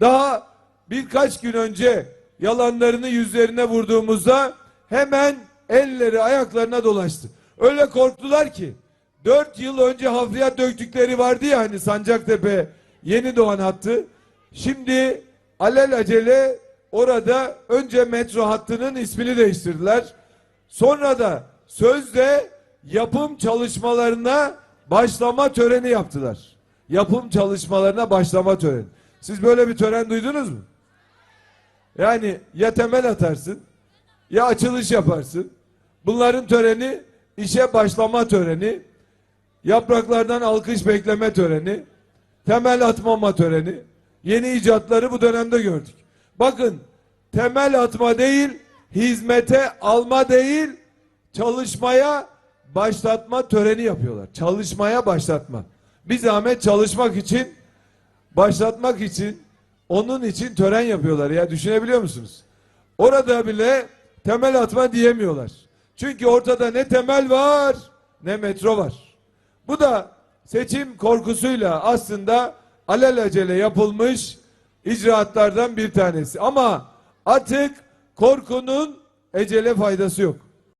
Daha birkaç gün önce yalanlarını yüzlerine vurduğumuzda hemen elleri ayaklarına dolaştı. Öyle korktular ki dört yıl önce hafriyat döktükleri vardı ya hani Sancaktepe yeni doğan hattı. Şimdi alelacele orada önce metro hattının ismini değiştirdiler. Sonra da sözde yapım çalışmalarına başlama töreni yaptılar. Yapım çalışmalarına başlama töreni. Siz böyle bir tören duydunuz mu? Yani ya temel atarsın ya açılış yaparsın. Bunların töreni işe başlama töreni, yapraklardan alkış bekleme töreni, temel atmama töreni. Yeni icatları bu dönemde gördük. Bakın temel atma değil, hizmete alma değil, çalışmaya başlatma töreni yapıyorlar. Çalışmaya başlatma. Bir zahmet çalışmak için, başlatmak için, onun için tören yapıyorlar ya düşünebiliyor musunuz? Orada bile temel atma diyemiyorlar. Çünkü ortada ne temel var ne metro var. Bu da seçim korkusuyla aslında alelacele yapılmış icraatlardan bir tanesi. Ama artık korkunun ecele faydası yok.